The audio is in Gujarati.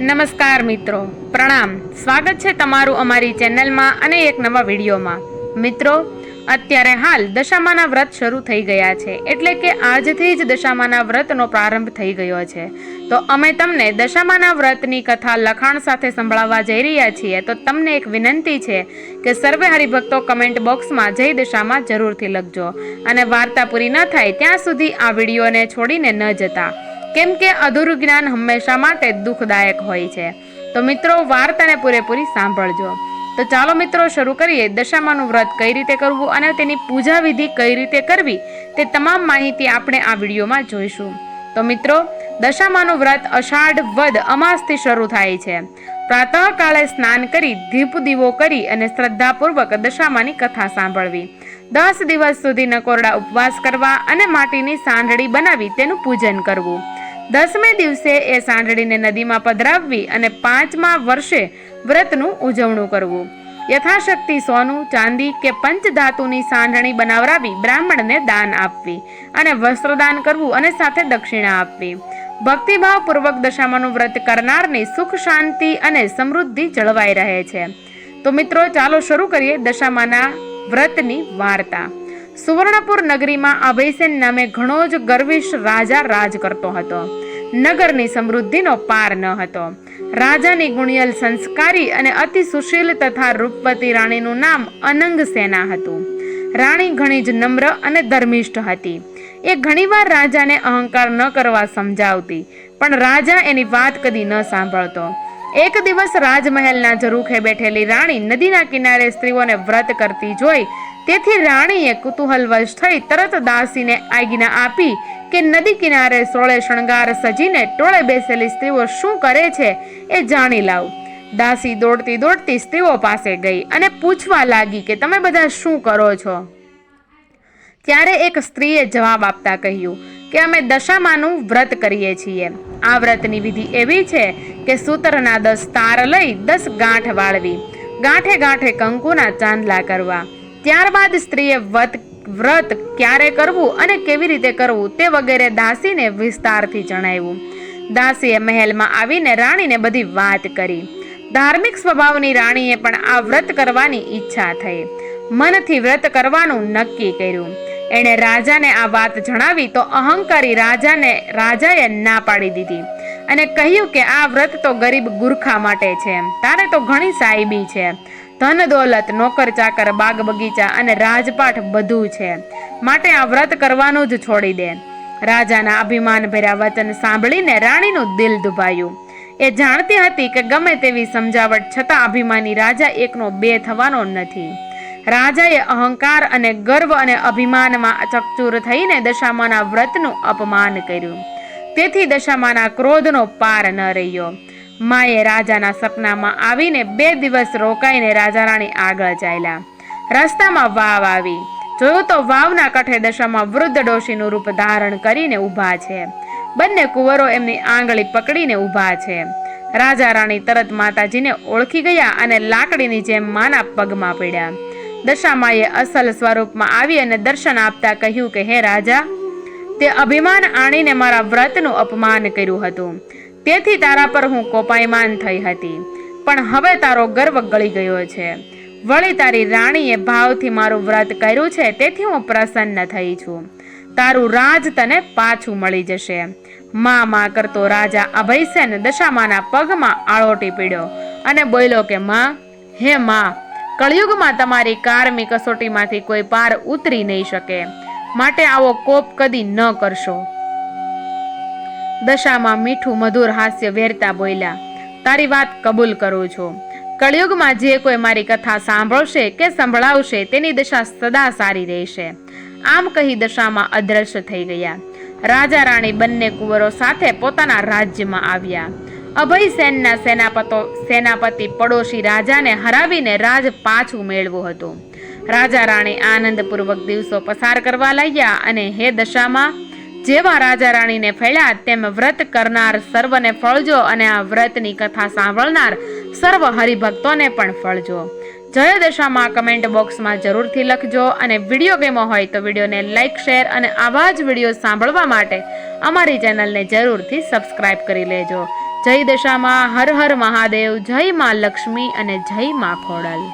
નમસ્કાર મિત્રો. પ્રણામ. સ્વાગત છે તમારું અમારી ચેનલમાં અને એક નવા વિડીયોમાં. મિત્રો, અત્યારે હાલ દશામાના વ્રત શરૂ થઈ ગયા છે. એટલે કે આજથી જ દશામાના વ્રતનો પ્રારંભ થઈ ગયો છે. તો અમે તમને દશામાના વ્રતની કથા લખાણ સાથે સંભળાવવા જઈ રહ્યા છીએ. તો તમને એક વિનંતી છે કે સર્વે હરિભક્તો કમેન્ટ બોક્સમાં જય દશામાં જરૂરથી લખજો. અને વાર્તા પૂરી ન થાય ત્યાં સુધી આ વિડીયોને છોડીને ન જતા. કેમ કે અધૂરું જ્ઞાન હંમેશા માટે દુઃખદાયક હોય છે. તો મિત્રો, વાર્તાને પૂરેપૂરી સાંભળજો. તો ચાલો મિત્રો, શરૂ કરીએ. દશામાનું વ્રત કઈ રીતે કરવું અને તેની પૂજા વિધિ કઈ રીતે કરવી તે તમામ માહિતી આપણે આ વિડીયોમાં જોઈશું. તો મિત્રો, દશામાનું વ્રત અષાઢ વદ અમાસથી શરૂ થાય છે. પ્રાતઃકાળે સ્નાન કરી દીપ દીવો કરી અને શ્રદ્ધાપૂર્વક દશામાની કથા સાંભળવી. દસ દિવસ સુધી નકોરડા ઉપવાસ કરવા અને માટીની સાંડળી બનાવી તેનું પૂજન કરવું. દસમે દિવસે એ સાંડળીને નદીમાં પધરાવવી અને પાંચમા વર્ષે વ્રતનું ઉજવણું કરવું. યથાશક્તિ સોનું, ચાંદી કે પંચધાતુની સાંઢણી બનાવરાવી બ્રાહ્મણને દાન આપવી અને વસ્ત્રદાન કરવું અને સાથે દક્ષિણા આપવી. ભક્તિભાવપૂર્વક દશામાનું વ્રત કરનારની સુખ, શાંતિ અને સમૃદ્ધિ જળવાઈ રહે છે. તો મિત્રો, ચાલો શરૂ કરીએ દશામાના વ્રતની વાર્તા. સુવર્ણપુર નગરીમાં અભયસેન નામે ઘણો જ ગર્વિશ રાજા રાજ કરતો હતો. નગરની સમૃદ્ધિનો પાર ન હતો. રાજાની ગુણિયલ સંસ્કારી અને અતિ સુશીલ તથા રૂપવતી રાણીનું નામ અનંગ સેના હતું. રાણી ઘણી જ નમ્ર અને ધર્મિષ્ઠ હતી. એ ઘણીવાર રાજાને અહંકાર ન કરવા સમજાવતી, પણ રાજા એની વાત કદી ન સાંભળતો. એક દિવસ રાજમહેલના ઝરૂખે બેઠેલી રાણી નદીના કિનારે સ્ત્રીઓને વ્રત કરતી જોઈ તેથી રાણીએ કુતૂહલવશ થઈ તરત દાસીને આજ્ઞા આપી કે નદી કિનારે સોળે શણગાર સજીને ટોળે બેસેલી સ્ત્રીઓ શું કરે છે એ જાણી લાવ. દાસી દોડતી દોડતી સ્ત્રીઓ પાસે ગઈ અને પૂછવા લાગી કે તમે બધા શું કરો છો? ત્યારે એક સ્ત્રીએ જવાબ આપતા કહ્યું કે અમે દશામાનું વ્રત કરીએ છીએ. આ વ્રતની વિધિ એવી છે કે સૂતરના દસ તાર લઈ દસ ગાંઠ વાળવી. ગાંઠે ગાંઠે કંકુના ચાંદલા કરવા. ત્યારબાદ સ્ત્રીએ વ્રત વ્રત ક્યારે કરવું અને કેવી રીતે કરવું તે વગેરે દાસીને વિસ્તારથી જણાવ્યું. દાસીએ મહેલમાં આવીને રાણીને બધી વાત કરી. ધાર્મિક સ્વભાવની રાણીએ પણ આ વ્રત કરવાની ઈચ્છા થઈ. મનથી વ્રત કરવાનું નક્કી કર્યું. એણે રાજાને આ વાત જણાવી તો અહંકારી રાજાને, રાજાએ ના પાડી દીધી અને કહ્યું કે આ વ્રત તો ગરીબ ગુરખા માટે છે. તારે તો ઘણી સાહેબી છે. ધન દોલત, નોકર, ચાકર, બાગ, બગીચા અને રાજપાઠ બધું છે. માટે આ વ્રત કરવાનું જ છોડી દે. રાજાના અભિમાન ભર્યા વચન સાંભળીને રાણીનું દિલ દુભાયું. એ જાણતી હતી કે ગમે તેવી સમજાવટ છતાં અભિમાની રાજા એકનો બે થવાનો નથી. રાજાએ અહંકાર અને ગર્વ અને અભિમાનમાં ચકચૂર થઈને દશામાના વ્રતનું અપમાન કર્યું. તેથી દશામાના ક્રોધનો પાર ન રહ્યો. માએ રાજાના સપનામાં આવીને બે દિવસ રોકાઈને રાજા રાણી આગળ ચાલ્યા. રસ્તામાં વાવ આવી. જોયું તો વાવના કઠે દશામાં વૃદ્ધ ડોશીનું રૂપ ધારણ કરીને ઊભા છે. બંને કુંવરો એમની આંગળી પકડીને ઊભા છે. રાજા રાણી તરત માતાજીને ઓળખી ગયા અને લાકડીની જેમ માના પગમાં પડ્યા. દશામાએ અસલ સ્વરૂપમાં આવી અને દર્શન આપતા કહ્યું કે, હે રાજા, તે અભિમાન આણીને મારા વ્રતનું અપમાન કર્યું હતું. તેથી તારા પર હું કોપાયમાન થઈ હતી. પણ હવે તારો ગર્વ ગળી ગયો છે. વળી તારી રાણીએ ભાવથી મારું વ્રત કર્યું છે, તેથી હું પ્રસન્ન થઈ છું. તારું રાજ તને પાછું મળી જશે. મા મા કરતો રાજા અભયસેન દશામાના પગમાં આળોટી પીડ્યો અને બોલ્યો કે, માં, હે માં, કળિયુગમાં તમારી કારમી કસોટીમાંથી કોઈ પાર ઉતરી નહીં શકે. માટે આવો કોપ કદી ન કરશો. દશામાં મીઠું મધુર હાસ્ય વેરતા બોલ્યા, તારી વાત કબૂલ કરું છું. કળિયુગમાં જે કોઈ મારી કથા સાંભળશે કે સંભળાવશે તેની દશા સદા સારી રહેશે. આમ કહી દશામાં અદ્રશ્ય થઈ ગયા. રાજા રાણી બંને કુંવરો સાથે પોતાના રાજ્યમાં આવ્યા. અભય સેનના સેનાપતો, સેનાપતિ પડોશી રાજાને હરાવીને રાજ પાછું મેળવું હતું. રાજા રાણી આનંદપૂર્વક દિવસો પસાર કરવા લાગ્યા અને હે દશામાં જેવા રાજા રાણીને ફેળ્યા, તેમ વ્રત કરનાર સર્વને ફળજો અને આ વ્રતની કથા સાંભળનાર સર્વ હરિભક્તોને પણ ફળજો. જય દશામાં કમેન્ટ બોક્સમાં જરૂરથી લખજો અને વીડિયો ગેમો હોય તો વિડીયોને લાઇક શેર અને આવા જ વીડિયો સાંભળવા માટે અમારી ચેનલને જરૂરથી સબસ્ક્રાઇબ કરી લેજો. જય દશામાં હર હર મહાદેવ, જય મા લક્ષ્મી અને જય માં ખોડલ.